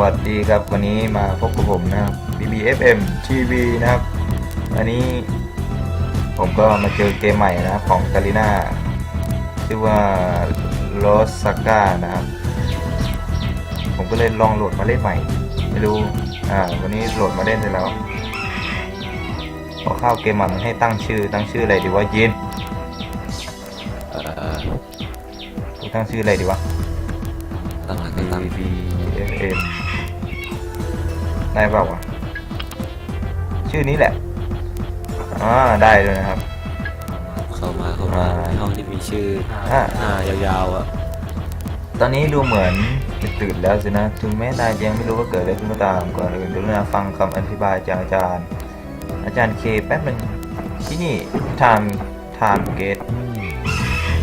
วัสดีครับวันนี้มาพบกับผมนะครับ BBFM TV นะครับ อันนี้ผมก็มาเจอเกมใหม่นะครับของกาลิน่าชื่อว่า l o s a g a นะครับ ผมก็เลยลองโหลดมาเล่นใหม่ ไม่รู้ อ่า วันนี้โหลดมาเล่นเสร็จแล้วพอเข้าเกมมันให้ตั้งชื่อ ตั้งชื่ออะไรดีวะยินเอ่อกูตั้งชื่ออะไรดีวะตั้งหลักตั้ง B B F M ได้เปล่าวะชื่อนี้แหละอ่าได้เลยนะครับ เข้ามาเข้ามาอ่าในห้องที่มีชื่ออ่า หน้ายาวๆอะตอนนี้ดูเหมือนจะตื่นแล้วสินะ ถึงแม้นายยังไม่รู้ว่าเกิดอะไรขึ้นก็ตามก่อนอื่นดูนะฟังคำอธิบายจากอาจารย์ อาจารย์เคแป๊บหนึงที่นี่ time time gate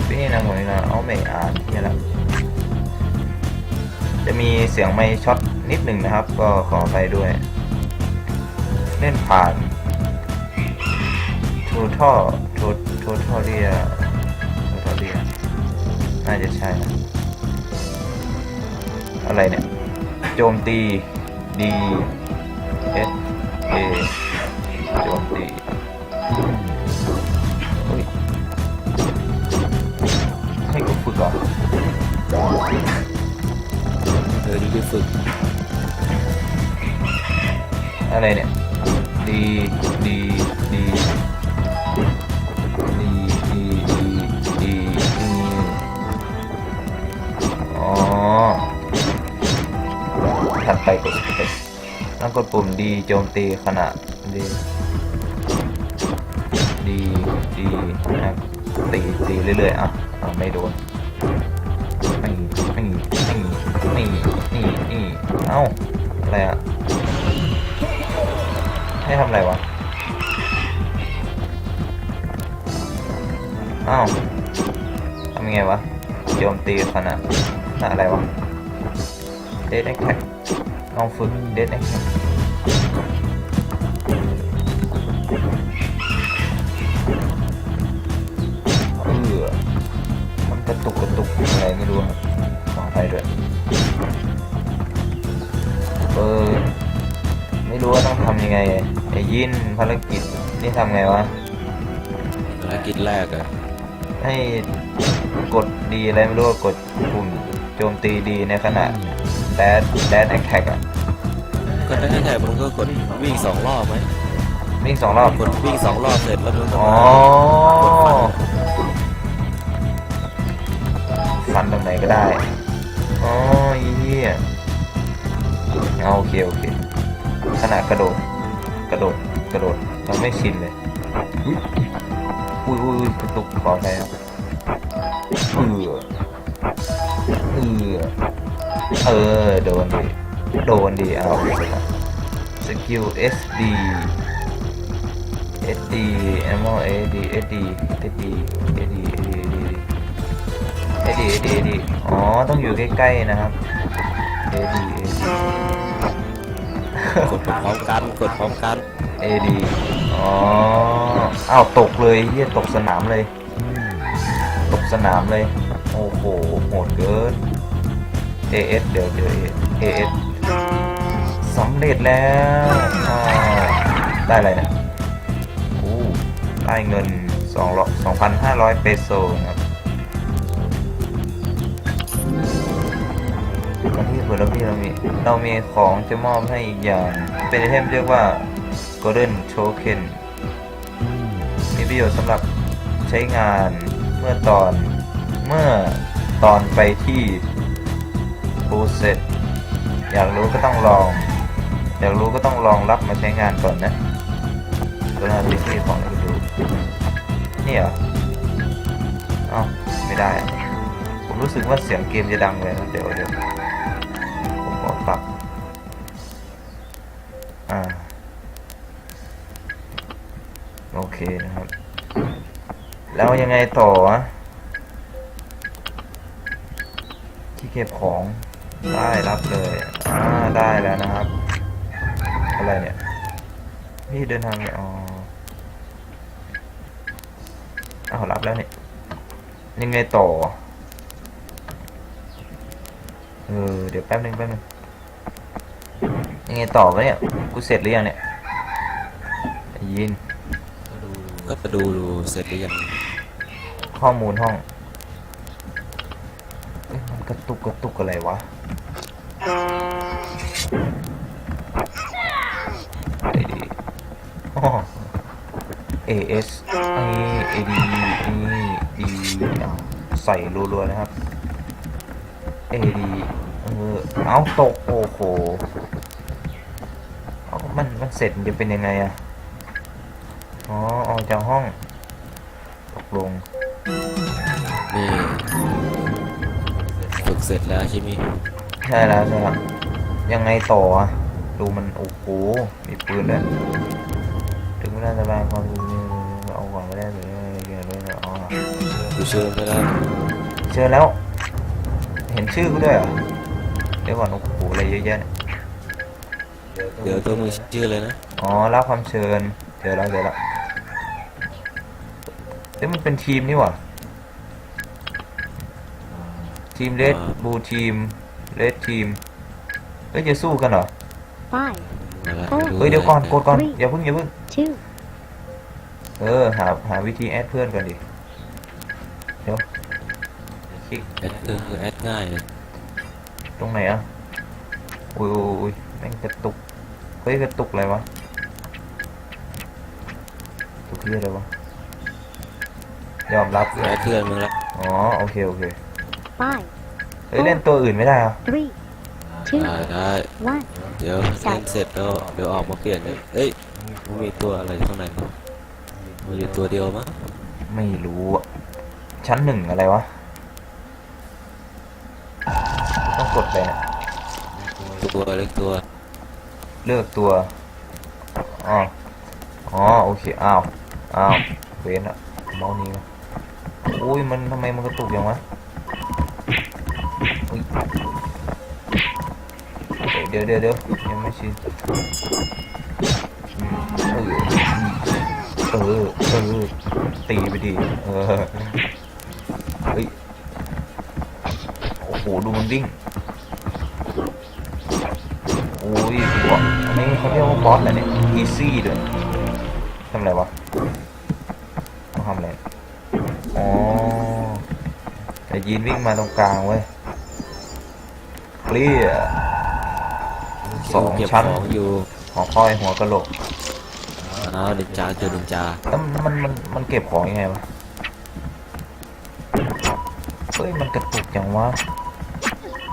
ที่นี่นะหมดเลยนะเอาไม่อ่านนี่แหละ จะมีเสียงไม่ช็อตนิดหนึ่งนะครับ ก็ขอไปด้วย เล่นผ่าน total totalia totalia น่าจะใช่นะอะไรเนี่ย โจมตี D S A โจ นี้ไปฝึกอะไรเนี่ย ดี ดี ดี ดี ดี ดีดีดีอ๋อถัดไปกดต้องกดปุ่มดีโจมตีขนาดดีดีดีนะตีตีเรื่อยๆอ่อะไม่โดนไม่ไม่ไม่ไม่ นี่นี่เอ้า อะไรอะให้ทำอะไรวะ อ้าวทำยังไงวะโจมตีขนาดน่าอะไรวะเดดแอคแท็กลองฝึกเดดแอค ไงไอ้ยินภารกิจนี่ทำไงวะ ภารกิจแรกอะให้กดดีอะไรไม่รู้ว่ากดปุ่มโจมตีดีในขณะแดดแดดแอคแท็กอะก็ได้แค่มันก็กดวิ่งสองรอบไหมวิ่งสองรอบกดวิ่งสองรอบเสร็จแล้วมันก็อ๋อมาฟันตรงไหนก็ได้อ๋อไอ้เหี้ยเอาโอเคโอเคขนาดกระโดด กระโดดกระโดดยังไม่ชินเลยอุ้ยอุ้ยกระตุกขอแทนเออเออเออโดนดิโดนดิเอาสกิล SD SD ammo AD SD SD AD AD AD AD AD อ๋อ ต้องอยู่ใกล้ๆนะครับ AD AD กดพร้อมกันกดพร้อมกัน AD อ๋ออ้าวตกเลยเฮียตกสนามเลย ตกสนามเลย โอ้โหโหดเกิน AS เดี๋ยวเดี๋ยว AS สำเร็จแล้วอ่าได้อะไรเนี่ยโอ้ได้เงิน2 2,500 เปโซนะครับ วันที่ผลพี่เรามีเรามีของจะมอบให้อีกอย่าง เป็นไอเทมเรียกว่า Golden Token มีประโยชน์สำหรับใช้งานเมื่อตอนเมื่อตอนไปที่ภูเสร็จอยากรู้ก็ต้องลอง อยากรู้ก็ต้องลองรับมาใช้งานก่อนนะตัวนาฬิกาของเราดูนี่เหรอเอ้าไม่ได้ผมรู้สึกว่าเสียงเกมจะดังเลยเดี๋ยวเดี๋ยว นะครับ แล้วยังไงต่อที่เก็บของได้รับเลยอ่าได้แล้วนะครับ อะไรเนี่ยพี่เดินทางเนี่ยอ๋ออ้ารับแล้วเนี่ยยังไงต่อเออเดี๋ยวแป๊บนึงแป๊บนึงยังไงต่อวะเนี่ยกูเสร็จหรือยังเนี่ยยิน ก็ไปดูดูเสร็จหรือยังข้อมูลห้องเอ๊ะมันกระตุกกระตุกอะไรวะไอดีอ๋อ AS ไอ AD นี่ D อะใส่รัวๆนะครับ AD เออเอาตก โอ้โหเอามันมันเสร็จมันจะเป็นยังไงอะ อ๋อ ออกจากห้อง ตกลง นี่ฝึกเสร็จแล้วใช่ไหมใช่แล้วใช่แล้วยังไงต่ออะดูมัน โอ้โห มีปืนด้วยถึงไม่ได้สบายความรู้เอาก่อนไม่ได้เลยเกี่ยวด้วยอ๋อดูเชิญไปแล้วเจอแล้ว เห็นชื่อกูด้วยเหรอเดี๋ยวก่อนโอ้โหอะไรเยอะแยะเนี่ยเดี๋ยวตัวมึงชื่อเลยนะ อ๋อ รับความเชิญ เจอแล้วเจอแล้วเอ้ยมันเป็นทีมนี่หว่าทีมเลดบูทีมเลดทีมเอ้ยจะสู้กันเหรอ Five, มาละเฮ้ยเดี๋ยวก่อนกดก่อนเฮ้ยอย่าเพิ่งอย่าเพิ่ง two, เออหาหาวิธีแอดเพื่อนก่อนดิเดี๋ยวคลิกแอดคือคือแอดง่ายเลยตรงไหนอะอุ้ยอุ้ยอุ้ยแม่งกระตุกเฮ้ยกระตุกอะไรวะกระตุกที่อะไรวะ ยอมรับแอดเพื่อนมึงละอ๋อโอเคโอเค five, เฮ้ยเล่นตัวอื่นไม่ได้เหรอะ three, two, ได้ได้ one. เดี๋ยวเล่นเสร็จแล้วเดี๋ยวออกมาเปลี่ยนเลยเอ้ยมันมีตัวอะไรข้างในมั้ยมันอยู่ตัวเดียวมั้งไม่รู้อะชั้นหนึ่งอะไรวะ ต้องกดไปเนี่ยตัวเล็กตัวเลือกตัวอ๋ออ๋อโอเคอ้าวอ้าวเวนอะเมาส์นี้วะโอ้ยมันทำไมมันกระตุกอย่างวะเดี๋ยวเดี๋ยวเดี๋ยวยังไม่ชินเออเออเออตีไปดิเออเฮ้ยโอ้โหดูมันดิ้งโอ้ยบอสอันนี้เขาเรียกว่าบอสอะไรเนี่ยอีซี่ด้วยทำอะไรวะทำอะไรอ๋อ แต่ยีนวิ่งมาตรงกลางเว้ยเคลียร์สองเก็บชั้นของอยู่หอคอยหัวกะโหลกอ้าวดินจาเจอดินจาแล้วมันมันมันเก็บของยังไงวะเฮ้ยมันกระตุกจังวะ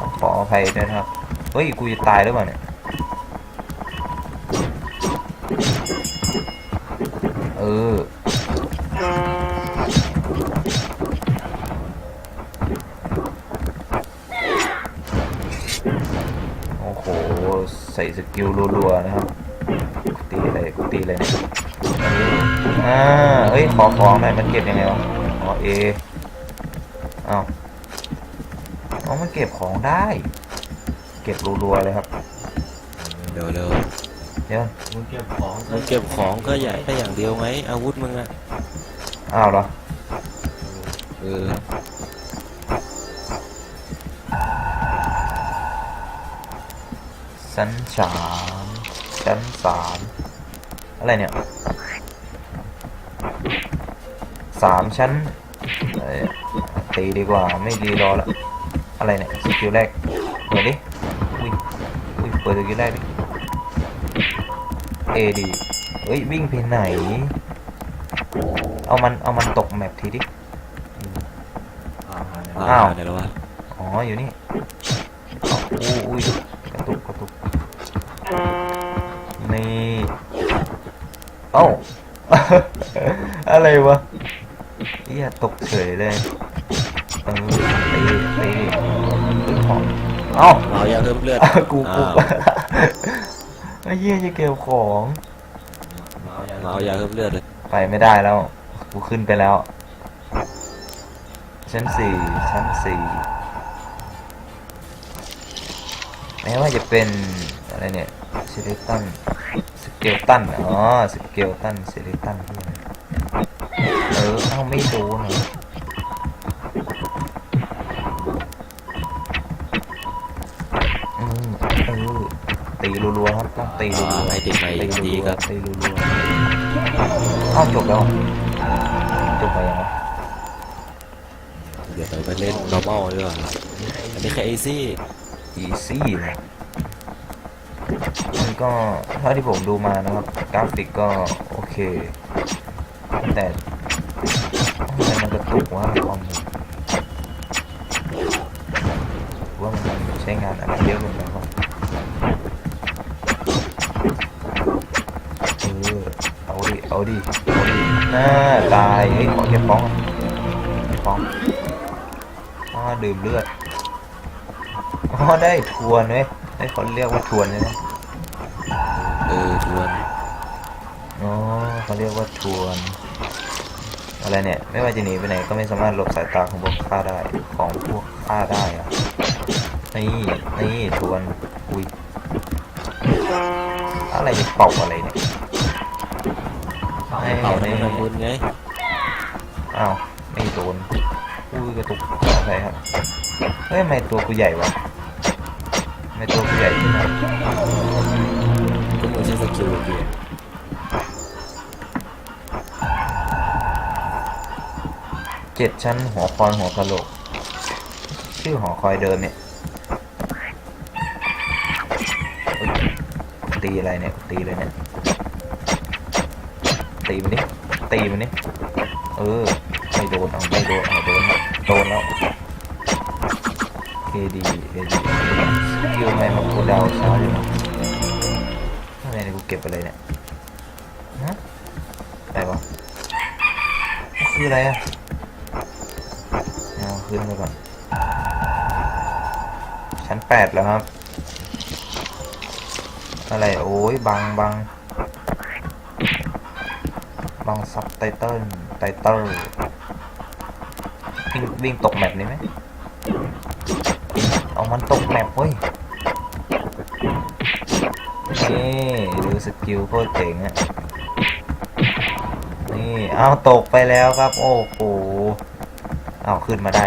ต้องขออภัยด้วยนะครับเฮ้ยกูจะตายหรือเปล่าเนี่ยเออ ใส่สกิลรัวๆนะครับกูตีอะไรกูตีอะไรเนี่ยอ่าเฮ้ย ขอของหน่อยมันเก็บยังไงวะอ๋อเออ้าวอ๋อมันเก็บของได้ เก็บรัวๆเลยครับเดี๋ยวเร็วเดี๋ยวมึงเก็บของก็ใหญ่แค่อย่างเดียวไหมอาวุธมึงอะอ้าวเหรอเออ ชั้นสามชั้นสามอะไรเนี่ยสามชั้นเอ้ยตีดีกว่าไม่รีรอละอะไรเนี่ยสกิลแรกเปิดดิอุ้ยอุ้ยเปิดสกิลแรกดิเอดีเฮ้ยวิ่งไปไหน เอามันเอามันตกแมปทีดิอ้าวเดี๋ยววะอ๋ออยู่นี่อ้าวอู้อุ้ย อ้า อะไรวะเฮียตกเฉยเลยเออตีตีตีของเอ้าเอายาเพิ่มเลือด กูกูอ้าว ไอ้เหี้ยจะเก็บของเอายาเพิ่มเลือดเลยไปไม่ได้แล้ว กูขึ้นไปแล้ว ชั้นสี่ชั้นสี่แม้ว่าจะเป็นอะไรเนี่ยสเกลตันส เกลตันอ๋อสเกลตันสเกลตันที่ไหนเออเอ้าไม่โดนเหรออืมเออตีตีรัวๆครับต้องตีรัวอ่าๆให้เด็กใหม่ตีรัดีวครับๆตีรัวๆอ้าวจบแล้วเหรอจบไปยังวะเดี๋ยวเราไปเล่น normal ดีกว่าอันนี้แค่ easy อีซี่นะ มันก็เท่าที่ผมดูมานะครับ กราฟิกก็โอเค แต่ทำไมมันกระตุกว่าคอมว่ามันใช้งานอะไรเยอะเกินไปวะเออเอาดิเอาดิเอาดิน่าตายเฮ้ยขอเก็บฟ้องเก็บฟ้องอ๋อดื่มเลือดอ๋อได้ทวนเว้ยให้เขาเรียกว่าทวนใช่ไหมเออท วนอ๋อเขาเรียกว่าทวน อะไรเนี่ย ไม่ว่าจะหนีไปไหนก็ไม่สามารถหลบสายตาของพวกข้าได้ของพวกข้าได้อะนี่นี่ทวนอุ้ยอะไรเนี่ยเป่าอะไรเนี่ยไอ้เอาในนี่น้ำมืนไงอ้าวไม่โดนอุ้ยกระตุกขออภัยครับเฮ้ยทำไมตัวกูใหญ่วะทำไมตัวกูใหญ่ขึ้นมาก็มึง ใช้สกิลเดียเจ็ดชั้นหอคอยหัวกะโหลก ชื่อหอคอยเดิมเนี่ย ตีอะไรเนี่ย ตีเลยเนี่ย ตีมันดิตีมันดิเออ ไม่โดน เอาไม่โดน เอาโดนแล้วโดนแล้วเอดี ไรเนี่ยกูเก็บไปเลยเนี่ยฮะอะไรวะมันคืออะไรอะเอาขึ้นไปก่อน ชั้นแปดแล้วครับ อะไร โอ้ยบังบังบังซับไตเติลไตเติลวิ่งวิ่งตกแมปนี้ไหมเอามันตกแมปเว้ย กิลโคตรเจ๋งอะนี่เอาตกไปแล้วครับ โอ้โหเอาขึ้นมาได้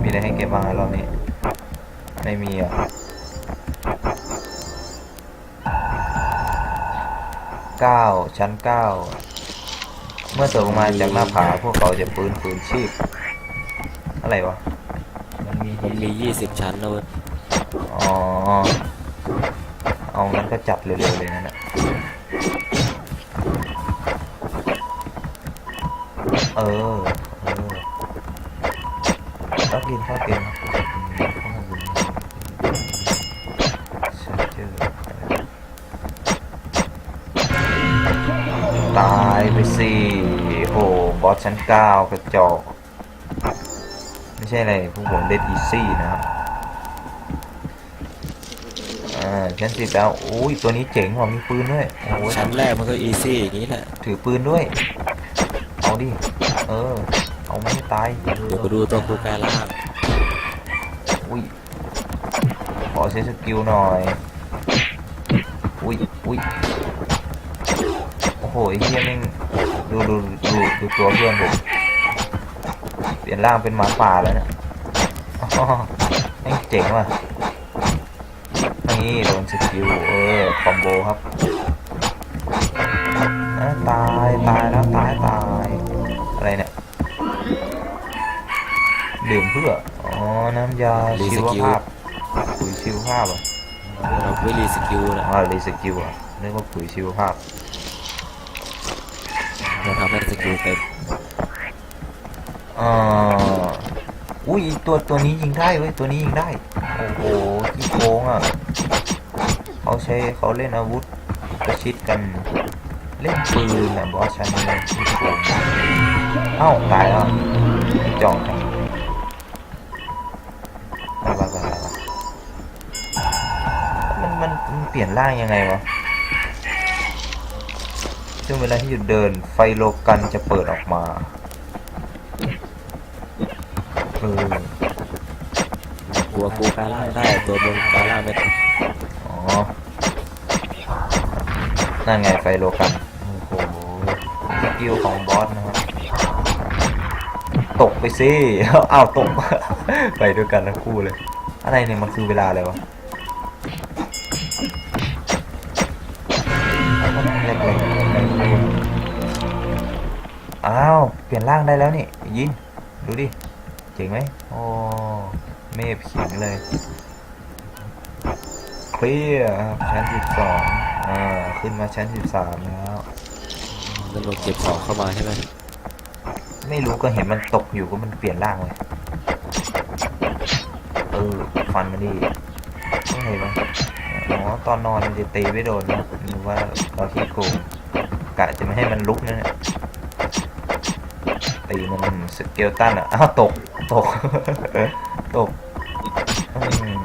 มีอะไรให้เก็บบ้างอะรอบนี้ ไม่มีอะเก้าชั้นเก้าเมื่อตกลงมาจากหน้าผาพวกเขาจะฟื้นฟื้นชีพ อะไรวะ มันมีมันมี20ชั้นนะเว้ยอ๋อ เอางั้นก็จัดเร็วๆเลยนั่นแหละเออ เออเข้ากินเข้ากินชาร์เจอร์ตายไปสิโอ้บอสชั้นเก้ากระจอก ไม่ใช่อะไรพวกผมเล่นอีซี่นะครับ อ่าชั้นสิบแล้วโอ้ยตัวนี้เจ๋งว่ะมีปืนด้วยโอ้ยชั้นแรกมันก็ easy อย่างนี้แหละถือปืนด้วย เอาดิ เออ เอาไม่ให้ตายเดี๋ยวไปดูตัวกูกลายร่างอุ้ยขอใช้สกิลหน่อย อุ้ยอุ้ยโอ้โหไอ้เฮียแม่งดูดูดูดูตัวเพื่อนผมเปลี่ยนร่างเป็นหมาป่าแล้วเนะอ๋อแม่งเจ๋งว่ะ นี่โดนสกิลเออคอมโบครับอะตายตายแล้วตายตายอะไรเนี่ยดื่มเพื่ออ๋อน้ำยาชีวภาพปุ๋ยชีวภาพเหรอะเราไม่รีสกิลนะอ๋อรีสกิลอะเรียกว่าปุ๋ยชีวภาพเราทำให้สกิลเต็มอ่าอุ้ยตัวตัวนี้ยิงได้เว้ยตัวนี้ยิงได้โอ้โหขี้โกงอะ เขาใช้เขาเล่นอาวุธประชิดกัน เล่นปืนอะบอสชันนี่ขี้โกงเอ้าตายแล้วจองจังไปไปไปไปมันมันมันเปลี่ยนร่างยังไงวะซึ่งเวลาที่หยุดเดินไฟโลกันจะเปิดออกมาเออกลัวกูการ่างได้ ตัวมึงการ่างไม่ได้อ๋อ นั่นไงไฟโลกันโอ้โหสกิลของบอสนะครับตกไปสิเอ้าตก ไปด้วยกันทั้งคู่เลย อะไรเนี่ยมันคือเวลาเลยวะอ้าว เปลี่ยนร่างได้แล้วนี่ ยิน ดูดิ เจ๋งไหมโอ้เมฟขียงเลย เคลียร์ชั้นที่สอง อ่าขึ้นมาชั้นสิบสามแล้วนั่นเราเก็บของเข้ามาใช่ไหมไม่รู้ก็เห็นมันตกอยู่ก็มันเปลี่ยนร่างเลยเออฟันมันดิไม่เห็นไหมอ๋อตอนนอนมันจะตีไม่โดนนะหรือว่าเราที่โกงกะจะไม่ให้มันลุกนะเนี่ยตีมันสเกลตันอะอ้าวตกตกตกอืม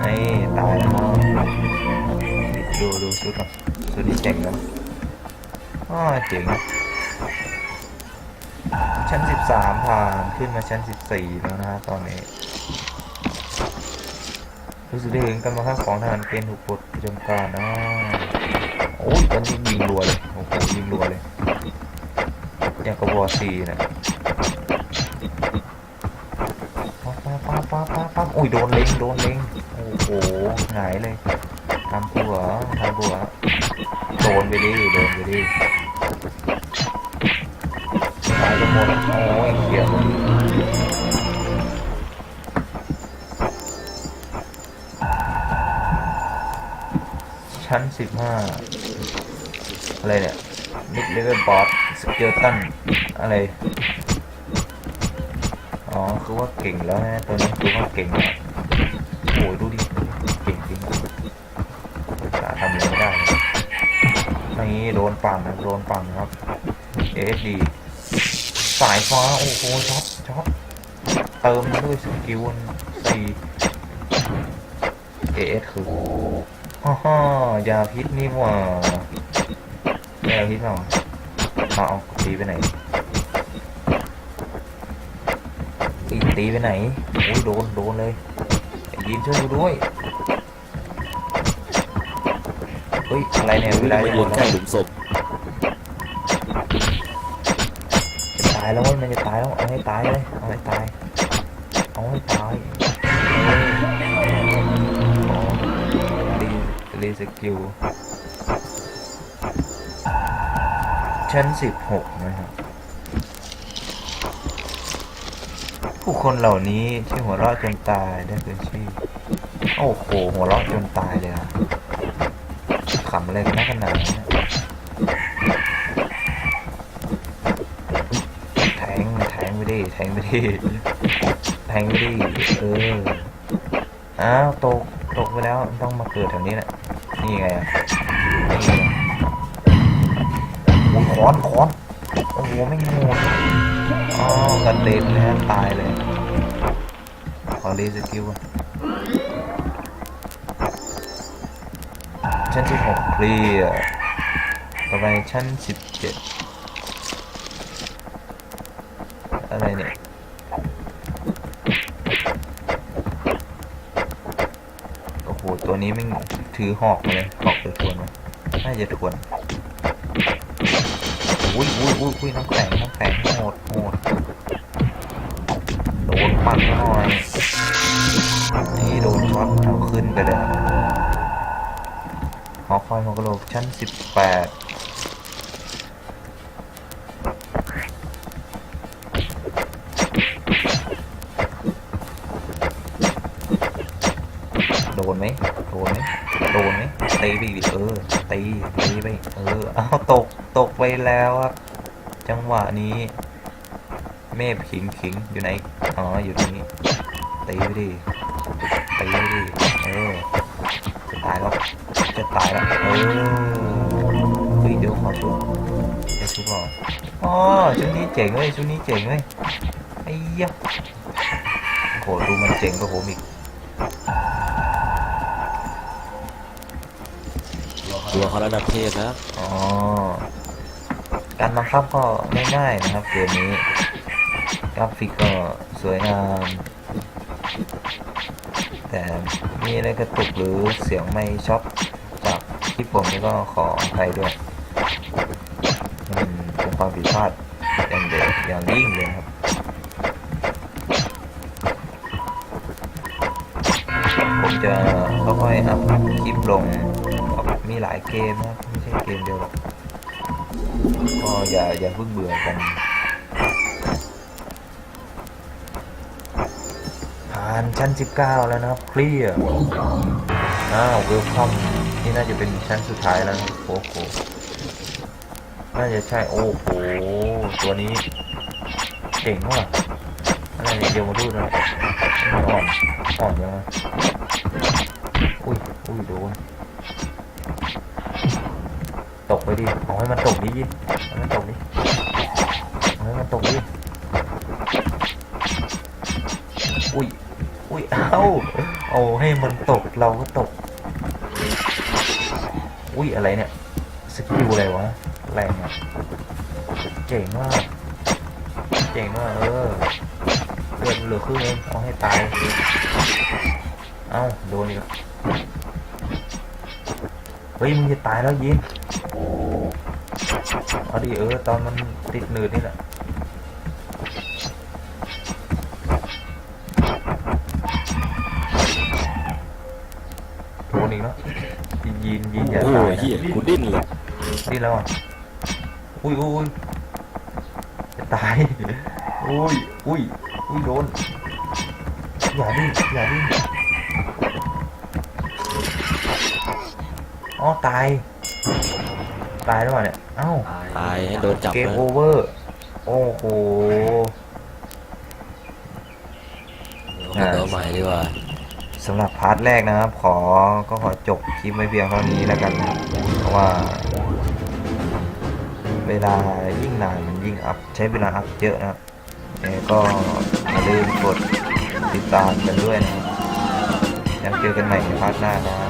ไอ้ตายแล้ว ดูดูชุดก่อนชุดนี้เจ๋งนะอ๋อเจ๋งนะชั้น 13 ผ่านขึ้นมาชั้น 14 แล้วนะฮะตอนนี้ รู้สึกได้ถึงการบังคับของทหารเกณฑ์ถูกปลดประจำการนะโอ้ยตอนนี้ยิงรัวเลยโอ้โหยิงรัวเลยอย่างกับวอร์ซีนะปั๊บปั๊บปั๊บปั๊บปั๊บโอ้ยโดนเล็งโดนเล็งโอ้โหหงายเลย ทำผัวทำผัวโดนไปดิโดนไปดิตายกันหมดโอ้ยเขียวชั้นสิบห้าอะไรเนี่ยมิดเลเวลบอสสเกลตันอะไร อ๋อ คือว่าเก่งแล้วนะตัวนี้คือว่าเก่งโอ้ยดูดิ โดนปั่นนะโดนปั่นครับเอสดีสายฟ้าโอ้โหช็อตช็อตเติมด้วยสกิลสี่เอสคือฮ่าฮ่ายาพิษนี่หว่ายาพิษเปล่าเอาเอาตีไปไหนตีตีไปไหนโอ้ยโดนโดนเลยยินช่วยด้วย เฮ้ยอะไรเนี่ยเวลามาจะหยืมนดใกล้แล้วหลุมศพจะตายแล้วเว้ยมันจะตายแล้วเอาให้ตายเลยเอาให้ตายเอาให้ตายเอ้ยอ๋อรีรีสกิลชั้นสิบหกนะครับ ผู้คนเหล่านี้ที่หัวเราะจนตายได้เป็นชื่อโอ้โหหัวเราะจนตายเลยอะ ขำอะไรกันนักกันหนาแทงแทงไปดิแทงไปดิแทงไปดิเออ อ้าว ตก ตกไปแล้ว ต้องมาเกิดแถวนี้แหละ นี่ไงอะนี่ไงโอ้ยคอนคอนโอ้โหไม่งงอ๋อกระเด็นเลยฮะตายเลยขอรีสกิลก่อน ชั้นที่หกเคลียร์ต่อไปชั้นสิบเจ็ดอะไรเนี่ยโอ้โหตัวนี้ม่งถือหอกเลยหอกเป็นทวนไหมน่าจะทวนอุ้ยอุ้ยอุ้ยอุ้ยน้ำแข็งน้ำแข็งโหดโหดโดนปั่นหน่อยนี่โดนช็อตเอาขึ้นไปเลย อคอยหัวกะโหลกชั้นสิบแปดโดนไหมโดนไหมโดนไหมตีไปดิเออตีตีไปเออเอาตกตกไปแล้วครับจังหวะนี้ เมฆขิงขิงอยู่ไหนอ๋ออยู่นี้ตีไปดิตีไปดิ จะตายแล้วเออเฮ้ยเดี๋ยวขอชุบจะชุบหรออ๋อชุดนี้เจ๋งเลยชุดนี้เจ๋งเลยไอ้ยะโหดูมันเจ๋งกว่าผมอีกตัวเขาระดับเทพนะอ๋อการบังคับก็ง่ายๆนะครับเกมนี้กราฟิกก็สวยงามแต่มีอะไรกระตุกหรือเสียงไม่ช็อต ที่ผมนี่ก็ขออภัยด้วยมันเป็นความผิดพลาดอย่างเด็กอย่างยิ่งเลยครับผมจะค่อยๆอัพคลิปลงมีหลายเกมนะครับไม่ใช่ค่เกมเดียวหรอกก็อย่าอย่าเพิ่งเบื่อกันผ่านชั้น 19 แล้วนะครับเคลียร์อ้าวเวลคัม นี่น่าจะเป็นชั้นสุดท้ายแล้วโอ้โหน่าจะใช่โอ้โหตัวนี้เก่งว่ะอะไรเนี่ยเดี๋ยวมาดูน่อยมันอ่อนอ่อนยังไงอุ้ยอุ้ยโดนตกไปดิเอาให้มันตกดิยินเอาให้มันตกดิเอาให้มันตกดิอุ้ยอุ้ยเอ้าเอาให้มันตกเราก็ตก อุ้ยอะไรเนี่ยสกิลอะไรวะแรงอะเจ๋งมากเจ๋งมากเออเลือดเหลือครึ่งเองเอาให้ตายเอ้าโดนอีกแล้วเฮ้ยมึงจะตายแล้วยินเอาดิเออตอนมันติดหนืดนี่แหละ ยยนะเฮียกูดิ้นเลยดิ้นแล้วอะอุ้ยอุ้ยอุ้ยจะตายอุ้ยอุ้ยอุ้ยโดนอย่าดิ้นอย่าดิ้นอ๋อตาย ตายแล้วอะเนี่ยเอ้าตายให้โดนจับเกมนะโอเวอร์โอ้โหเดี๋ยวเอาใหม่ดีกว่า สำหรับพาร์ทแรกนะครับ ขอก็ขอจบคลิปไว้เพียงเท่านี้แล้วกันนะเพราะ ว่าเวลายิ่งนานมันยิ่งอัพใช้เวลาอัพเยอะนะครับก็อย่าลืมกดติดตามกันด้วยนะครับแล้วเจอกันใหม่ในพาร์ทหน้านะครับ